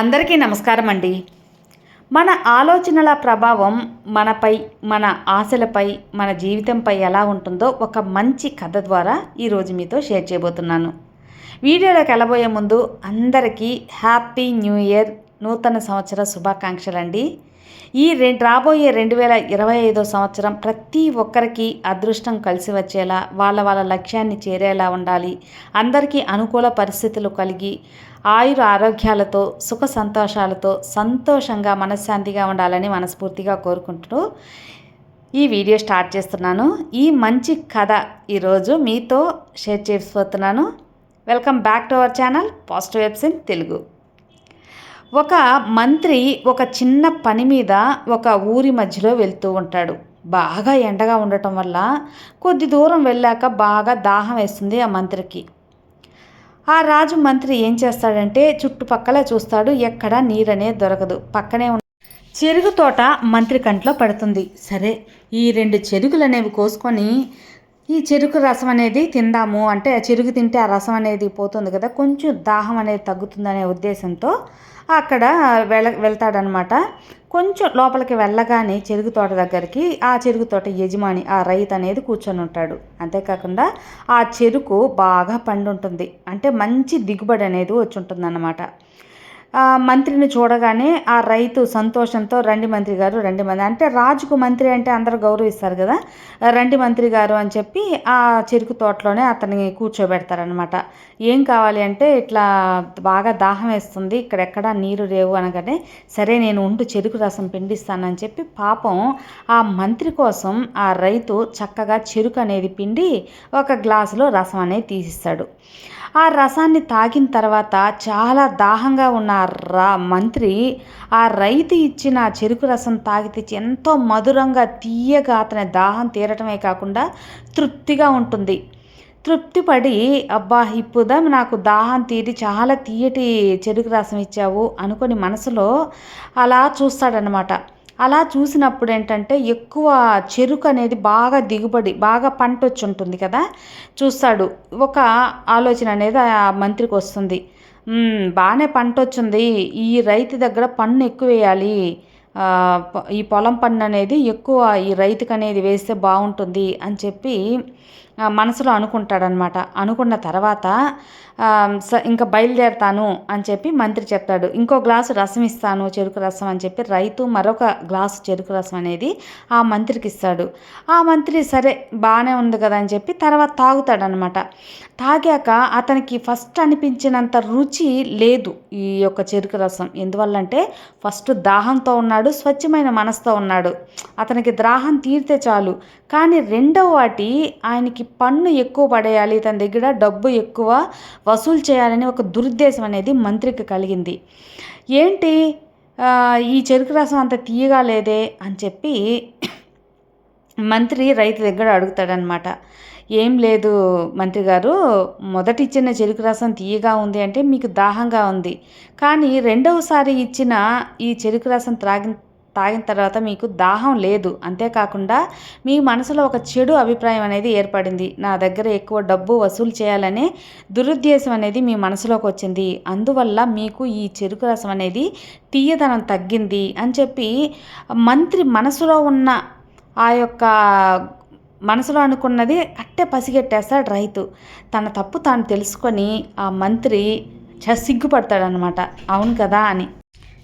అందరికీ నమస్కారం అండి మన ఆలోచనల ప్రభావం మనపై మన ఆశలపై మన జీవితంపై ఎలా ఉంటుందో ఒక మంచి కథ ద్వారా ఈరోజు మీతో షేర్ చేయబోతున్నాను. వీడియోలోకి వెళ్ళబోయే ముందు అందరికీ హ్యాపీ న్యూ ఇయర్ నూతన సంవత్సర శుభాకాంక్షలు అండి ఈ రెండు రాబోయే రెండు వేల ఇరవై ఐదో సంవత్సరం ప్రతి ఒక్కరికి అదృష్టం కలిసి వచ్చేలా వాళ్ళ వాళ్ళ లక్ష్యాన్ని చేరేలా ఉండాలి. అందరికీ అనుకూల పరిస్థితులు కలిగి ఆయుర ఆరోగ్యాలతో సుఖ సంతోషాలతో సంతోషంగా మనశ్శాంతిగా ఉండాలని మనస్ఫూర్తిగా కోరుకుంటూ ఈ వీడియో స్టార్ట్ చేస్తున్నాను. ఈ మంచి కథ ఈరోజు మీతో share చేసిపోతున్నాను. Welcome back to our channel positive vibes in Telugu. ఒక మంత్రి ఒక చిన్న పని మీద ఒక ఊరి మధ్యలో వెళ్తూ ఉంటాడు. బాగా ఎండగా ఉండటం వల్ల కొద్ది దూరం వెళ్ళాక బాగా దాహం వేస్తుంది ఆ మంత్రికి. ఆ రాజు మంత్రి ఏం చేస్తాడంటే చుట్టుపక్కల చూస్తాడు ఎక్కడ నీరనే దొరకదు పక్కనే ఉన్న చెరుకు తోట మంత్రి కంట్లో పడుతుంది. సరే ఈ రెండు చెరుకులు అనేవి కోసుకొని ఈ చెరుకు రసం అనేది తిందాము అంటే ఆ చెరుకు తింటే ఆ రసం అనేది పోతుంది కదా కొంచెం దాహం అనేది తగ్గుతుందనే ఉద్దేశంతో అక్కడ వెళ వెళ్తాడనమాట. కొంచెం లోపలికి వెళ్ళగానే చెరుకు తోట దగ్గరికి ఆ చెరుకు తోట యజమాని ఆ రైతు అనేది కూర్చొని ఉంటాడు. అంతేకాకుండా ఆ చెరుకు బాగా పండు ఉంటుంది అంటే మంచి దిగుబడి అనేది వచ్చి ఉంటుంది అన్నమాట మంత్రిని చూడగానే ఆ రైతు సంతోషంతో రండి మంత్రి గారు రండి మంత్రి అంటే రాజుకు మంత్రి అంటే అందరూ గౌరవిస్తారు కదా. రండి మంత్రి గారు అని చెప్పి ఆ చెరుకు తోటలోనే అతన్ని కూర్చోబెడతారనమాట ఏం కావాలి అంటే ఇట్లా బాగా దాహం వేస్తుంది ఇక్కడెక్కడా నీరు లేవు అనగానే సరే నేను ఉండు చెరుకు రసం పిండిస్తానని చెప్పి పాపం ఆ మంత్రి కోసం ఆ రైతు చక్కగా చెరుకు అనేది పిండి ఒక గ్లాసులో రసం అనేది తీసిస్తాడు. ఆ రసాన్ని తాగిన తర్వాత చాలా దాహంగా ఉన్న రా మంత్రి. ఆ రైతు ఇచ్చిన చెరుకు రసం తాగితే ఎంతో మధురంగా తీయగా అతని దాహం తీరటమే కాకుండా తృప్తిగా ఉంటుంది. తృప్తిపడి అబ్బా ఇప్పుదా నాకు దాహం తీరి చాలా తీయటి చెరుకు రసం ఇచ్చావు అనుకొని మనసులో అలా చూస్తాడనమాట అలా చూసినప్పుడు ఏంటంటే ఎక్కువ చెరుకు అనేది బాగా దిగుబడి బాగా పంట వచ్చి ఉంటుంది కదా. చూస్తాడు. ఒక ఆలోచన అనేది ఆ మంత్రికి వస్తుంది. బాగానే పంట వచ్చింది ఈ రైతు దగ్గర పన్ను ఎక్కువ వేయాలి ఈ పొలం పన్ను అనేది ఎక్కువ ఈ రైతుకు అనేది వేస్తే బాగుంటుంది అని చెప్పి మనసులో అనుకుంటాడనమాట. అనుకున్న తర్వాత ఇంకా బయలుదేరతాను అని చెప్పి మంత్రి చెప్తాడు. ఇంకో గ్లాసు రసం ఇస్తాను చెరుకు రసం అని చెప్పి రైతు మరొక గ్లాసు చెరుకు రసం అనేది ఆ మంత్రికి ఇస్తాడు. ఆ మంత్రి సరే బాగానే ఉంది కదా అని చెప్పి తర్వాత తాగుతాడనమాట. తాగాక అతనికి ఫస్ట్ అనిపించినంత రుచి లేదు ఈ యొక్క చెరుకు రసం. ఎందువల్లంటే ఫస్ట్ దాహంతో ఉన్నాడు స్వచ్ఛమైన మనసుతో ఉన్నాడు. అతనికి దాహం తీరితే చాలు. కానీ రెండవ వాటి ఆయనకి పన్ను ఎక్కువ పడేయాలి తన దగ్గర డబ్బు ఎక్కువ వసూలు చేయాలని ఒక దురుద్దేశం అనేది మంత్రికి కలిగింది. ఏంటి? ఈ చెరుకు రసం అంత తీయగా లేదే అని చెప్పి మంత్రి రైతు దగ్గర అడుగుతాడనమాట ఏం లేదు మంత్రి గారు మొదటి ఇచ్చిన చెరుకు రసం తీయగా ఉంది అంటే మీకు దాహంగా ఉంది. కానీ రెండవసారి ఇచ్చిన ఈ చెరుకు రసం త్రాగిన తాగిన తర్వాత మీకు దాహం లేదు. అంతేకాకుండా మీ మనసులో ఒక చెడు అభిప్రాయం అనేది ఏర్పడింది. నా దగ్గర ఎక్కువ డబ్బు వసూలు చేయాలనే దురుద్దేశం అనేది మీ మనసులోకి వచ్చింది. అందువల్ల మీకు ఈ చెరుకు రసం అనేది తీయదనం తగ్గింది అని చెప్పి మంత్రి మనసులో ఉన్న ఆ యొక్క మనసులో అనుకున్నది అట్టే పసిగెట్టేస్తాడు రైతు. తన తప్పు తాను తెలుసుకొని ఆ మంత్రి సిగ్గుపడతాడనమాట అవును కదా అని.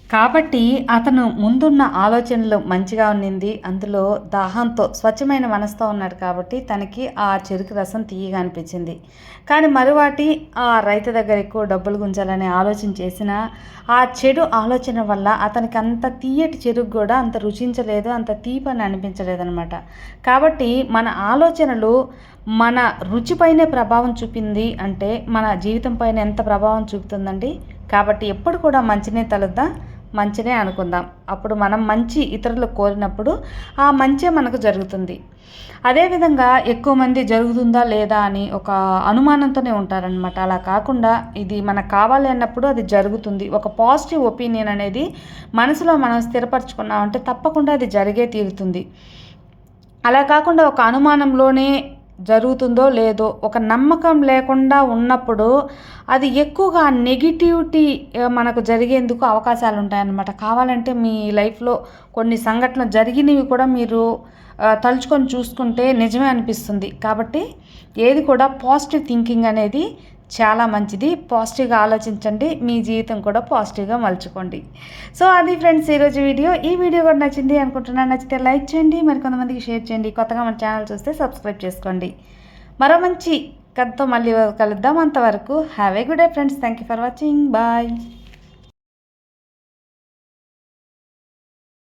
కాబట్టి అతను ముందున్న ఆలోచనలు మంచిగా ఉన్నింది. అందులో దాహంతో స్వచ్ఛమైన మనసుతో ఉన్నాడు కాబట్టి తనకి ఆ చెరుకు రసం తీయగా అనిపించింది. కానీ మరువాటి ఆ రైతు దగ్గర ఎక్కువ డబ్బులు గుంజాలనే ఆలోచన చేసిన ఆ చెడు ఆలోచన వల్ల అతనికి అంత తీయటి చెరుకు కూడా అంత రుచించలేదు అంత తీపని అనిపించలేదనమాట కాబట్టి మన ఆలోచనలు మన రుచిపైనే ప్రభావం చూపింది అంటే మన జీవితం పైన ఎంత ప్రభావం చూపుతుందండి? కాబట్టి ఎప్పుడు కూడా మంచినే తలుద్దా మంచినే అనుకుందాం. అప్పుడు మనం మంచి ఇతరులు కోరినప్పుడు ఆ మంచే మనకు జరుగుతుంది. అదేవిధంగా ఎక్కువ మంది జరుగుతుందా లేదా అని ఒక అనుమానంతోనే ఉంటారనమాట అలా కాకుండా ఇది మనకు కావాలి అన్నప్పుడు అది జరుగుతుంది. ఒక పాజిటివ్ ఒపీనియన్ అనేది మనసులో మనం స్థిరపరచుకున్నామంటే తప్పకుండా అది జరిగే తీరుతుంది. అలా కాకుండా ఒక అనుమానంలోనే జరుగుతుందో లేదో ఒక నమ్మకం లేకుండా ఉన్నప్పుడు అది ఎక్కువగా నెగిటివిటీ మనకు జరిగేందుకు అవకాశాలు ఉంటాయన్నమాట కావాలంటే మీ లైఫ్లో కొన్ని సంఘటనలు జరిగినవి కూడా మీరు తలుచుకొని చూసుకుంటే నిజమే అనిపిస్తుంది. కాబట్టి ఏది కూడా పాజిటివ్ థింకింగ్ అనేది చాలా మంచిది. పాజిటివ్గా ఆలోచించండి. మీ జీవితం కూడా పాజిటివ్గా మలుచుకోండి. సో అది ఫ్రెండ్స్ ఈరోజు వీడియో. ఈ వీడియో కూడా నచ్చింది అనుకుంటున్నాను నచ్చితే లైక్ చేయండి. మరి కొంతమందికి షేర్ చేయండి. కొత్తగా మన ఛానల్ చూస్తే సబ్స్క్రైబ్ చేసుకోండి. మరో మంచి కథతో మళ్ళీ కలుద్దాం. అంతవరకు have a good day friends. Thank you for watching. Bye.